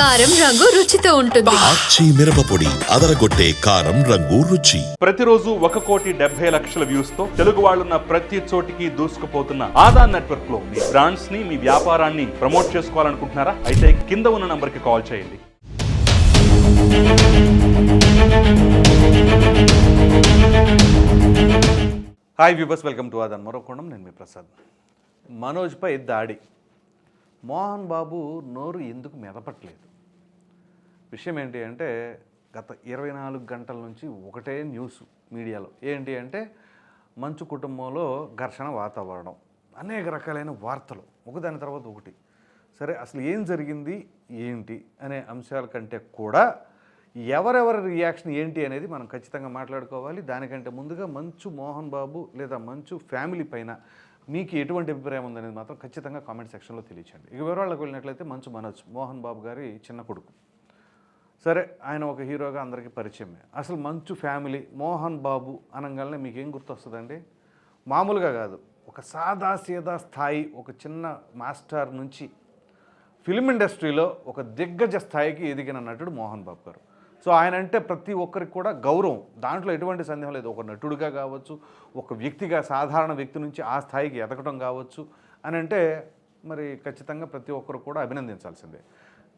కారం రంగు రుచితో ఉంటుంది. ఆచి మిరపపొడి అదరగొట్టే కారం రంగు రుచి. ప్రతిరోజు ఒక కోటి డెబ్బై లక్షల వ్యూస్తో తెలుగు వాళ్ళున్న ప్రతి చోటికి దూసుకుపోతున్న ఆదా నెట్వర్క్లో మీ బ్రాండ్స్ని మీ వ్యాపారాన్ని ప్రమోట్ చేసుకోవాలనుకుంటున్నారా? అయితే కింద ఉన్న నంబర్కి కాల్ చేయండి. హాయ్ వ్యూబర్స్ వెల్కమ్ టు ఆదాన్. మరొకొండం నేను మీ ప్రసాద్. మనోజ్పై దాడి. మోహన్ బాబు నోరు ఎందుకు మెదపట్లేదు? విషయం ఏంటి అంటే గత ఇరవై నాలుగు గంటల నుంచి ఒకటే న్యూస్ మీడియాలో. ఏంటి అంటే మంచు కుటుంబంలో ఘర్షణ వాతావరణం. అనేక రకాలైన వార్తలు. ఒకదాని తర్వాత ఒకటి. సరే అసలు ఏం జరిగింది? ఏంటి? అనే అంశాల కంటే కూడా ఎవరెవరి రియాక్షన్ ఏంటి అనేది మనం ఖచ్చితంగా మాట్లాడుకోవాలి. దానికంటే ముందుగా మంచు మోహన్ బాబు లేదా మంచు ఫ్యామిలీ పైన మీకు ఎటువంటి అభిప్రాయం ఉందనేది మాత్రం ఖచ్చితంగా కామెంట్ సెక్షన్లో తెలియచండి ఇక వివరాలకు వెళ్ళినట్లయితే మంచు మనోజ్ మోహన్ బాబు గారి చిన్న కొడుకు. సరే ఆయన ఒక హీరోగా అందరికీ పరిచయమే. అసలు మంచు ఫ్యామిలీ మోహన్ బాబు అనగానే మీకు ఏం గుర్తొస్తుందండి? మామూలుగా కాదు ఒక సాదా సీదా స్థాయి ఒక చిన్న మాస్టర్ నుంచి ఫిల్మ్ ఇండస్ట్రీలో ఒక దిగ్గజ స్థాయికి ఎదిగిన నటుడు మోహన్ బాబు గారు. సో ఆయన అంటే ప్రతి ఒక్కరికి కూడా గౌరవం. దాంట్లో ఎటువంటి సందేహం లేదు. ఒక నటుడిగా కావచ్చు ఒక వ్యక్తిగా సాధారణ వ్యక్తి నుంచి ఆ స్థాయికి ఎదగటం కావచ్చు అని అంటే మరి ఖచ్చితంగా ప్రతి ఒక్కరు కూడా అభినందించాల్సిందే.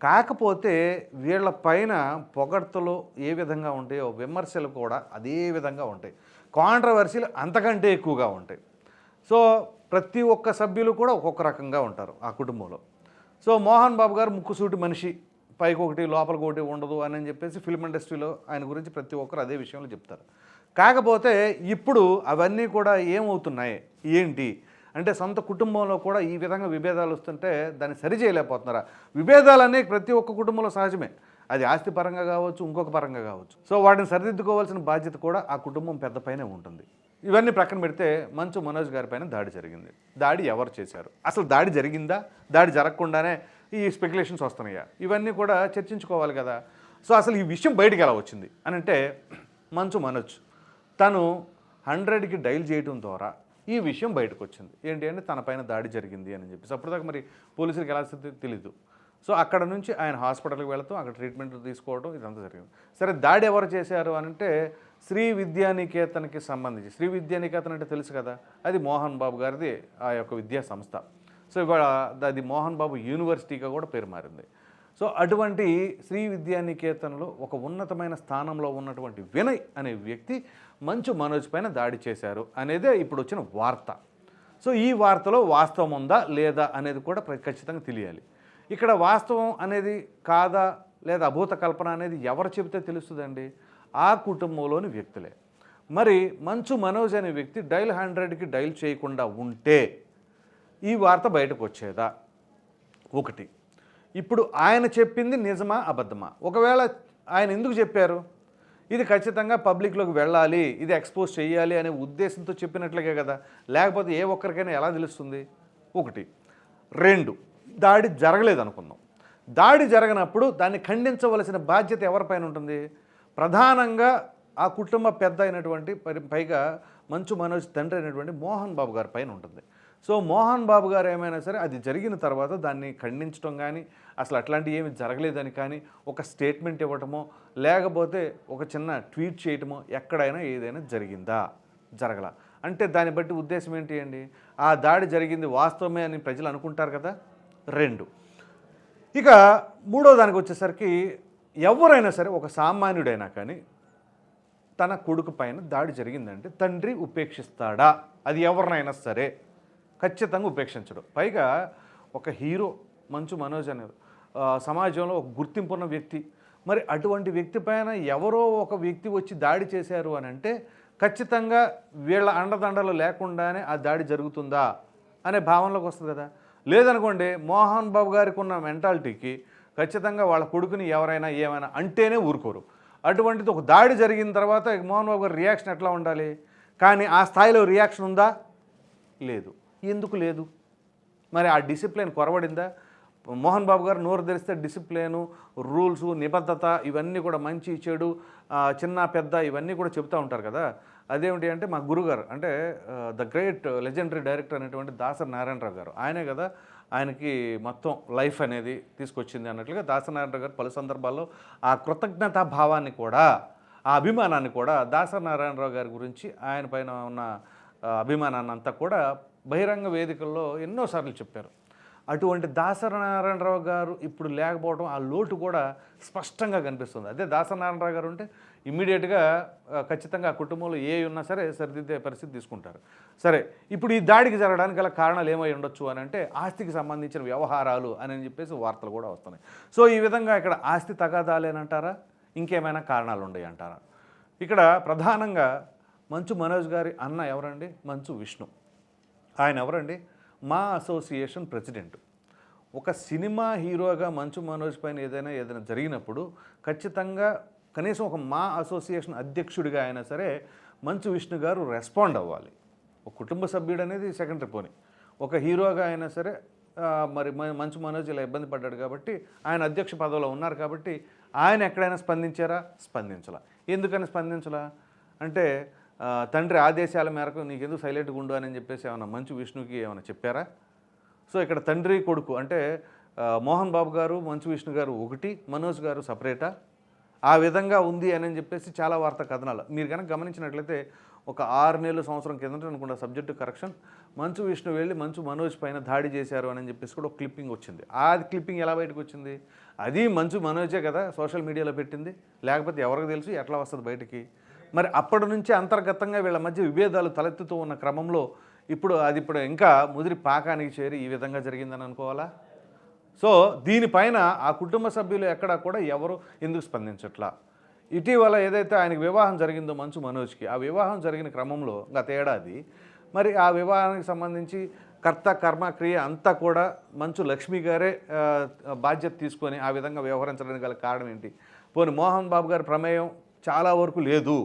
కాకపోతే వీళ్ళ పైన పొగడ్తలు ఏ విధంగా ఉంటాయో విమర్శలు కూడా అదే విధంగా ఉంటాయి. కాంట్రవర్సీలు అంతకంటే ఎక్కువగా ఉంటాయి. సో ప్రతి ఒక్క సభ్యులు కూడా ఒక్కొక్క రకంగా ఉంటారు ఆ కుటుంబంలో. సో మోహన్ బాబు గారు ముక్కుసూటి మనిషి. పైకి ఒకటి లోపలికి ఒకటి ఉండదు అని చెప్పేసి ఫిల్మ్ ఇండస్ట్రీలో ఆయన గురించి ప్రతి ఒక్కరు అదే విషయంలో చెప్తారు. కాకపోతే ఇప్పుడు అవన్నీ కూడా ఏమవుతున్నాయి? ఏంటి? అంటే సొంత కుటుంబంలో కూడా ఈ విధంగా విభేదాలు వస్తుంటే దాన్ని సరి చేయలేకపోతున్నారా విభేదాలు అనేవి ప్రతి ఒక్క కుటుంబంలో సహజమే. అది ఆస్తి పరంగా కావచ్చు ఇంకొక పరంగా కావచ్చు. సో వాటిని సరిదిద్దుకోవాల్సిన బాధ్యత కూడా ఆ కుటుంబం పెద్ద పైనే ఉంటుంది. ఇవన్నీ ప్రక్కన పెడితే మంచు మనోజ్ గారి పైన దాడి జరిగింది. దాడి ఎవరు చేశారు? అసలు దాడి జరిగిందా? దాడి జరగకుండానే ఈ స్పెక్యులేషన్స్ వస్తున్నాయా? ఇవన్నీ కూడా చర్చించుకోవాలి కదా. సో అసలు ఈ విషయం బయటికి ఎలా వచ్చింది? అని అంటే మంచు మనోజ్ తను హండ్రెడ్కి డైల్ చేయడం ద్వారా ఈ విషయం బయటకు వచ్చింది ఏంటి అంటే తన పైన దాడి జరిగింది అని చెప్పేసి. అప్పటిదాకా మరి పోలీసులకు ఎలా తెలీదు. సో అక్కడ నుంచి ఆయన హాస్పిటల్కి వెళతాం అక్కడ ట్రీట్మెంట్ తీసుకోవడం ఇదంతా జరిగింది. సరే దాడి ఎవరు చేశారు అని అంటే శ్రీ విద్యానికేతన్కి సంబంధించి. శ్రీ విద్యానికేతన్ అంటే తెలుసు కదా? అది మోహన్ బాబు గారిది ఆ యొక్క విద్యా సంస్థ. సో ఇవాళ అది మోహన్ బాబు యూనివర్సిటీగా కూడా పేరు మారింది. సో అటువంటి శ్రీ విద్యానికేతన్లో ఒక ఉన్నతమైన స్థానంలో ఉన్నటువంటి వినయ్ అనే వ్యక్తి మంచు మనోజ్ పైన దాడి చేశారు అనేదే ఇప్పుడు వచ్చిన వార్త. సో ఈ వార్తలో వాస్తవం ఉందా లేదా అనేది కూడా ప్ర- ఖచ్చితంగా తెలియాలి. ఇక్కడ వాస్తవం అనేది కాదా లేదా అభూత కల్పన అనేది ఎవరు చెబితే తెలుస్తుందండి? ఆ కుటుంబంలోని వ్యక్తులే. మరి మంచు మనోజ్ అనే వ్యక్తి డైల్ హండ్రెడ్కి డైల్ చేయకుండా ఉంటే ఈ వార్త బయటకు వచ్చేదా? ఒకటి. ఇప్పుడు ఆయన చెప్పింది నిజమా అబద్ధమా? ఒకవేళ ఆయన ఎందుకు చెప్పారు? ఇది ఖచ్చితంగా పబ్లిక్లోకి వెళ్ళాలి ఇది ఎక్స్పోజ్ చేయాలి అనే ఉద్దేశంతో చెప్పినట్లుగా కదా. లేకపోతే ఏ ఒక్కరికైనా ఎలా తెలుస్తుంది? ఒకటి. రెండు. దాడి జరగలేదు అనుకుందాం దాడి జరగనప్పుడు దాన్ని ఖండించవలసిన బాధ్యత ఎవరిపైన ఉంటుంది? ప్రధానంగా ఆ కుటుంబ పెద్ద అయినటువంటి పరి- పైగా మంచు మనోజ్ తండ్రి అయినటువంటి మోహన్ బాబు గారి పైన ఉంటుంది. సో మోహన్ బాబు గారు ఏమైనా సరే అది జరిగిన తర్వాత దాన్ని ఖండించడం కానీ అసలు అట్లాంటివి ఏమి జరగలేదని కానీ ఒక స్టేట్మెంట్ ఇవ్వటమో లేకపోతే ఒక చిన్న ట్వీట్ చేయటమో ఎక్కడైనా ఏదైనా జరిగిందా? జరగల. అంటే దాన్ని బట్టి ఉద్దేశం ఏంటి అండి? ఆ దాడి జరిగింది వాస్తవమే అని ప్రజలు అనుకుంటారు కదా? రెండు. ఇక మూడో దానికి వచ్చేసరికి ఎవరైనా సరే ఒక సామాన్యుడైనా కానీ తన కొడుకు పైన దాడి జరిగిందంటే తండ్రి ఉపేక్షిస్తాడా? అది ఎవరినైనా సరే ఖచ్చితంగా ఉపేక్షించడు. పైగా ఒక హీరో మంచు మనోజ్ అనేది సమాజంలో ఒక గుర్తింపున్న వ్యక్తి. మరి అటువంటి వ్యక్తి పైన ఎవరో ఒక వ్యక్తి వచ్చి దాడి చేశారు అని అంటే ఖచ్చితంగా వీళ్ళ అండదండలు లేకుండానే ఆ దాడి జరుగుతుందా అనే భావనలోకి వస్తుంది కదా. లేదనుకోండి మోహన్ బాబు గారికి ఉన్న మెంటాలిటీకి ఖచ్చితంగా వాళ్ళ కొడుకుని ఎవరైనా ఏమైనా అంటేనే ఊరుకోరు. అటువంటిది ఒక దాడి జరిగిన తర్వాత మోహన్ బాబు గారి రియాక్షన్ ఎట్లా ఉండాలి? కానీ ఆ స్థాయిలో రియాక్షన్ ఉందా? లేదు. ఎందుకు లేదు? మరి ఆ డిసిప్లిన్ కొరవడిందా? మోహన్ బాబు గారు నోరు తెరిస్తే డిసిప్లిను రూల్స్ నిబద్ధత ఇవన్నీ కూడా మంచి చెడు చిన్న పెద్ద ఇవన్నీ కూడా చెప్తూ ఉంటారు కదా. అదేమిటి అంటే మా గురుగారు అంటే ద గ్రేట్ లెజెండరీ డైరెక్టర్ అనేటువంటి దాసరి నారాయణరావు గారు. ఆయనే కదా ఆయనకి మొత్తం లైఫ్ అనేది తీసుకొచ్చింది అన్నట్లుగా దాసనారాయణ గారు పలు సందర్భాల్లో ఆ కృతజ్ఞతా భావాన్ని కూడా ఆ అభిమానాన్ని కూడా దాసనారాయణరావు గారి గురించి ఆయన పైన ఉన్న అభిమానాన్ని అంతా కూడా బహిరంగ వేదికల్లో ఎన్నోసార్లు చెప్పారు. అటువంటి దాసనారాయణరావు గారు ఇప్పుడు లేకపోవడం ఆ లోటు కూడా స్పష్టంగా కనిపిస్తుంది. అదే దాసనారాయణరావు గారు ఉంటే ఇమ్మీడియట్గా ఖచ్చితంగా ఆ కుటుంబంలో ఏ ఉన్నా సరే సరిదిద్దే పరిస్థితి తీసుకుంటారు. సరే ఇప్పుడు ఈ దాడికి జరగడానికి గల కారణాలు ఏమై ఉండొచ్చు అని అంటే ఆస్తికి సంబంధించిన వ్యవహారాలు అని చెప్పేసి వార్తలు కూడా వస్తున్నాయి. సో ఈ విధంగా ఇక్కడ ఆస్తి తగాదాలేనంటారా ఇంకేమైనా కారణాలు ఉన్నాయి అంటారా? ఇక్కడ ప్రధానంగా మంచు మనోజ్ గారి అన్న ఎవరండి? మంచు విష్ణు. ఆయన ఎవరండి? మా అసోసియేషన్ ప్రెసిడెంట్. ఒక సినిమా హీరోగా మంచు మనోజ్ పైన ఏదైనా ఏదైనా జరిగినప్పుడు ఖచ్చితంగా కనీసం ఒక మా అసోసియేషన్ అధ్యక్షుడిగా అయినా సరే మంచు విష్ణు గారు రెస్పాండ్ అవ్వాలి. ఒక కుటుంబ సభ్యుడు అనేది సెకండరీ పోనీ. ఒక హీరోగా అయినా సరే మరి మ- మంచు మనోజ్ ఇలా ఇబ్బంది పడ్డాడు కాబట్టి ఆయన అధ్యక్ష పదవిలో ఉన్నారు కాబట్టి ఆయన ఎక్కడైనా స్పందించారా? స్పందించలా. ఎందుకని స్పందించలా? అంటే తండ్రి ఆదేశాల మేరకు నీకెందుకు సైలెంట్గా ఉండు అని చెప్పేసి ఏమైనా మంచు విష్ణుకి ఏమైనా చెప్పారా? సో ఇక్కడ తండ్రి కొడుకు అంటే మోహన్ బాబు గారు మంచు విష్ణు గారు ఒకటి మనోజ్ గారు సపరేటా? ఆ విధంగా ఉంది అని చెప్పేసి చాలా వార్తా కథనాలు. మీరు కనుక గమనించినట్లయితే ఒక ఆరు నెలల సంవత్సరం కిందట అనుకుంటా సబ్జెక్టు కరెక్షన్ మంచు విష్ణు వెళ్ళి మంచు మనోజ్ పైన దాడి చేశారు అని చెప్పేసి కూడా ఒక క్లిప్పింగ్ వచ్చింది. ఆ క్లిప్పింగ్ ఎలా బయటకు వచ్చింది? అది మంచు మనోజే కదా సోషల్ మీడియాలో పెట్టింది. లేకపోతే ఎవరికి తెలుసు? ఎట్లా వస్తుంది బయటికి? మరి అప్పటి నుంచి అంతర్గతంగా వీళ్ళ మధ్య విభేదాలు తలెత్తుతూ ఉన్న క్రమంలో ఇప్పుడు అది ఇప్పుడు ఇంకా ముదిరి పాకానికి చేరి ఈ విధంగా జరిగిందని అనుకోవాలా? సో దీనిపైన ఆ కుటుంబ సభ్యులు ఎక్కడా కూడా ఎవరు ఎందుకు స్పందించట్లా? ఇటీవల ఏదైతే ఆయనకి వివాహం జరిగిందో మంచు మనోజ్కి ఆ వివాహం జరిగిన క్రమంలో గత ఏడాది మరి ఆ వివాహానికి సంబంధించి కర్త కర్మ క్రియ అంతా కూడా మంచు లక్ష్మి గారే బాధ్యత తీసుకొని ఆ విధంగా వ్యవహరించడానికి గల కారణం ఏంటి? పోనీ మోహన్ బాబు గారి ప్రమేయం చాలా వరకు లేదు.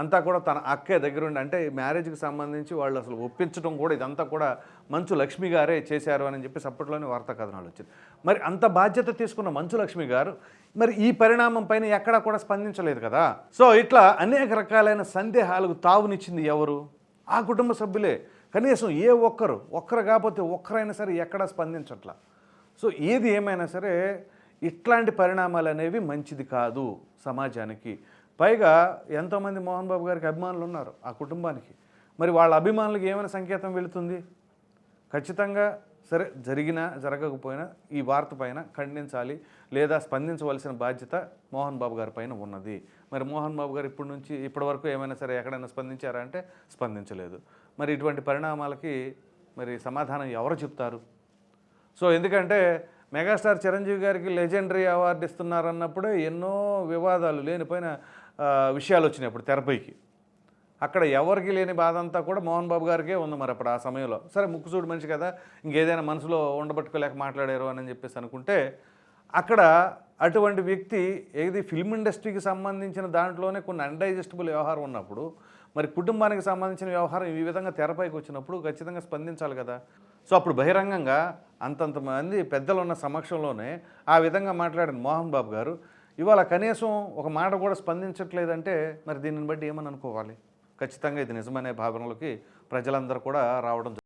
అంతా కూడా తన అక్కే దగ్గరుండి అంటే మ్యారేజ్కి సంబంధించి వాళ్ళు అసలు ఒప్పించడం కూడా ఇదంతా కూడా మంచు లక్ష్మి గారే చేశారు అని చెప్పి అప్పట్లోనే వార్తా కథనాలు వచ్చింది. మరి అంత బాధ్యత తీసుకున్న మంచు లక్ష్మి గారు మరి ఈ పరిణామం పైన ఎక్కడా కూడా స్పందించలేదు కదా? సో ఇట్లా అనేక రకాలైన సందేహాలకు తావునిచ్చింది ఎవరు? ఆ కుటుంబ సభ్యులే. కనీసం ఏ ఒక్కరు ఒక్కరు కాకపోతే ఒక్కరైనా సరే ఎక్కడా స్పందించట్లా. సో ఏది ఏమైనా సరే ఇట్లాంటి పరిణామాలు అనేవి మంచిది కాదు సమాజానికి. పైగా ఎంతోమంది మోహన్ బాబు గారికి అభిమానులు ఉన్నారు ఆ కుటుంబానికి. మరి వాళ్ళ అభిమానులకు ఏమైనా సంకేతం వెళుతుంది? ఖచ్చితంగా సరే జరిగినా జరగకపోయినా ఈ వార్త పైన ఖండించాలి లేదా స్పందించవలసిన బాధ్యత మోహన్ బాబు గారి పైన ఉన్నది. మరి మోహన్ బాబు గారు ఇప్పటి నుంచి ఇప్పటి వరకు ఏమైనా సరే ఎక్కడైనా స్పందించారా అంటే స్పందించలేదు. మరి ఇటువంటి పరిణామాలకి మరి సమాధానం ఎవరు చెప్తారు? సో ఎందుకంటే మెగాస్టార్ చిరంజీవి గారికి లెజెండరీ అవార్డు ఇస్తున్నారన్నప్పుడే ఎన్నో వివాదాలు లేనిపోయిన విషయాలు వచ్చినాయి అప్పుడు తెరపైకి. అక్కడ ఎవరికి లేని బాధ అంతా కూడా మోహన్ బాబు గారికే ఉంది మరి అప్పుడు ఆ సమయంలో. సరే ముక్కుసూడు మనిషి కదా ఇంకేదైనా మనసులో ఉండబట్టుకోలేక మాట్లాడారు అని చెప్పేసి అనుకుంటే అక్కడ అటువంటి వ్యక్తి ఏది ఫిల్మ్ ఇండస్ట్రీకి సంబంధించిన దాంట్లోనే కొన్ని అన్డైజెస్టబుల్ వ్యవహారం ఉన్నప్పుడు మరి కుటుంబానికి సంబంధించిన వ్యవహారం ఈ విధంగా తెరపైకి వచ్చినప్పుడు ఖచ్చితంగా స్పందించాలి కదా. సో అప్పుడు బహిరంగంగా అంతంత మంది పెద్దలు ఉన్న సమక్షంలోనే ఆ విధంగా మాట్లాడిన మోహన్ బాబు గారు ఇవాళ కనీసం ఒక మాట కూడా స్పందించట్లేదంటే మరి దీనిని బట్టి ఏమని అనుకోవాలి? ఖచ్చితంగా ఇది నిజమనే భావనలోకి ప్రజలందరూ కూడా రావడం